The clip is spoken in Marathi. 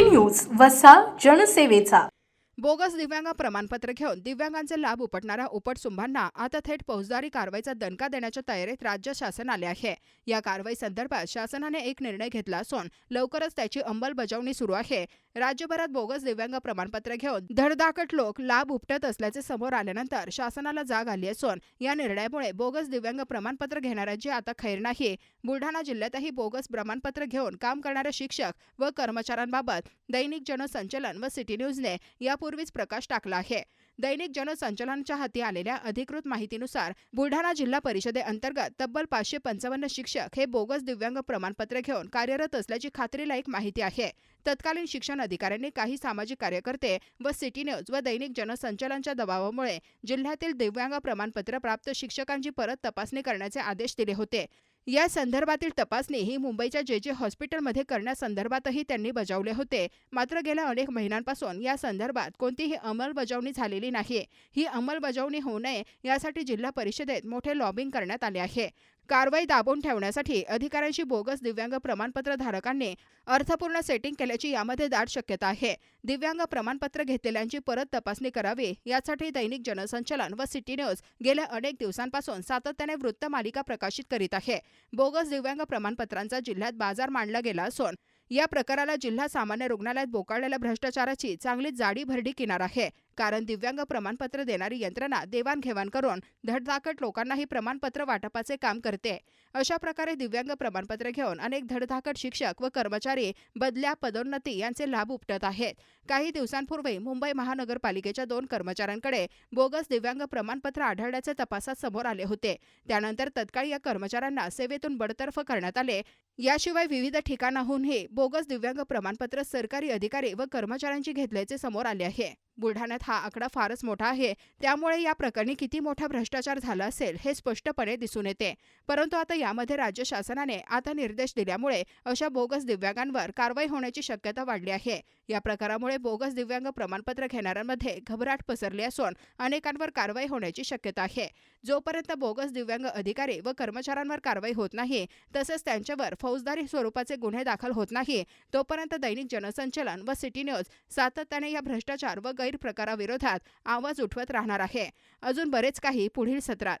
न्यूज वसा जनसेवेचा. बोगस दिव्यांग प्रमाणपत्र घेऊन दिव्यांगांचे लाभ उपटणाऱ्या उपटसुंभांना आता थेट फौजदारी कारवाईचा दणका देण्याच्या तयारीत राज्य शासन आले आहे. या कारवाई संदर्भात शासनाने एक निर्णय घेतला असून लवकरच त्याची अंमलबजावणी सुरू आहे. राज्यभरात बोगस दिव्यांग प्रमाणपत्र घेऊन धडधाकट लोक लाभ उपटत असल्याचे समोर आल्यानंतर शासनाला जाग आली असून या निर्णयामुळे बोगस दिव्यांग प्रमाणपत्र घेणाऱ्यांची आता खैर नाही. बुलढाणा जिल्ह्यातही बोगस प्रमाणपत्र घेऊन काम करणाऱ्या शिक्षक व कर्मचाऱ्यांबाबत दैनिक जनसंचलन व सिटी न्यूजने यापूर्वी यापूर्वीच प्रकाश टाकला आहे. दैनिक जनसंचलनाच्या हाती आलेल्या अधिकृत माहितीनुसार बुलढाणा जिल्हा परिषदेअंतर्गत तब्बल पाचशे पंचावन्न शिक्षक हे बोगस दिव्यांग प्रमाणपत्र घेऊन कार्यरत असल्याची खात्रीलायक माहिती आहे. तत्कालीन शिक्षण अधिकाऱ्यांनी काही सामाजिक कार्यकर्ते व सिटी न्यूज व दैनिक जनसंचलनच्या दबावामुळे जिल्ह्यातील दिव्यांग प्रमाणपत्र प्राप्त शिक्षकांची परत तपासणी करण्याचे आदेश दिले होते. या संदर्भातील तपासणी ही मुंबईच्या जे जे हॉस्पिटलमध्ये करण्यासंदर्भातही त्यांनी बजावले होते. मात्र गेल्या अनेक महिन्यांपासून या संदर्भात कोणतीही अंमलबजावणी झालेली नाही ही अंमलबजावणी होऊ नये यासाठी जिल्हा परिषदेत मोठे लॉबिंग करण्यात आले आहे. कारवाई दाबून ठेवण्यासाठी अधिकाऱ्यांशी बोगस दिव्यांग प्रमाणपत्र धारकांनी अर्थपूर्ण सेटिंग केल्याची यामध्ये दाट शक्यता आहे. दिव्यांग प्रमाणपत्र घेतलेल्यांची परत तपासणी करावी यासाठी दैनिक जनसंचलन व सिटी न्यूज गेल्या अनेक दिवसांपासून सातत्याने वृत्त मालिका प्रकाशित करीत आहे. बोगस दिव्यांग प्रमाणपत्रांचा जिल्ह्यात बाजार मांडला गेला असून या प्रकाराला जिल्हा सामान्य रुग्णालयात बोकाळलेल्या भ्रष्टाचाराची चांगली जाडी भरडी किनार आहे. कारण दिव्यांग प्रमाणपत्र देणारी यंत्रणा देवाणघेवाण करून धडधाकट लोकांनाही प्रमाणपत्र वाटपाचे काम करते. अशा प्रकारे दिव्यांग प्रमाणपत्र घेऊन अनेक धडधाकट शिक्षक व कर्मचारी बदल्या पदोन्नती यांचे लाभ उपटत आहेत. काही दिवसांपूर्वी मुंबई महानगरपालिकेच्या दोन कर्मचाऱ्यांकडे बोगस दिव्यांग प्रमाणपत्र आढळल्याचे तपासात समोर आले होते. त्यानंतर तत्काळ या कर्मचाऱ्यांना सेवेतून बडतर्फ करण्यात आले. याशिवाय विविध ठिकाणाहूनही बोगस दिव्यांग प्रमाणपत्र सरकारी अधिकारी व कर्मचाऱ्यांची घेतल्याचे समोर आले आहे. बुलढाण्यात हा आकडा फारच मोठा आहे. त्यामुळे या प्रकरणी किती मोठा भ्रष्टाचार झाला असेल हे स्पष्टपणे दिसून येते. परंतु आता यामध्ये राज्य शासनाने आता निर्देश दिल्यामुळे अशा बोगस दिव्यांगांवर कारवाई होण्याची शक्यता वाढली आहे. या प्रकारामुळे बोगस दिव्यांग प्रमाणपत्र घेणाऱ्यांमध्ये घबराट पसरली असून अनेकांवर कारवाई होण्याची शक्यता आहे. जोपर्यंत बोगस दिव्यांग अधिकारी व कर्मचाऱ्यांवर कारवाई होत नाही तसंच त्यांच्यावर फौजदारी स्वरूपाचे गुन्हे दाखल होत नाही तोपर्यंत दैनिक जनसंचलन व सिटी न्यूज सातत्याने या भ्रष्टाचार व गैर गैरप्रकाराविरोधात आवाज उठवत राहणार आहे. अजून बरेच काही पुढील सत्रात.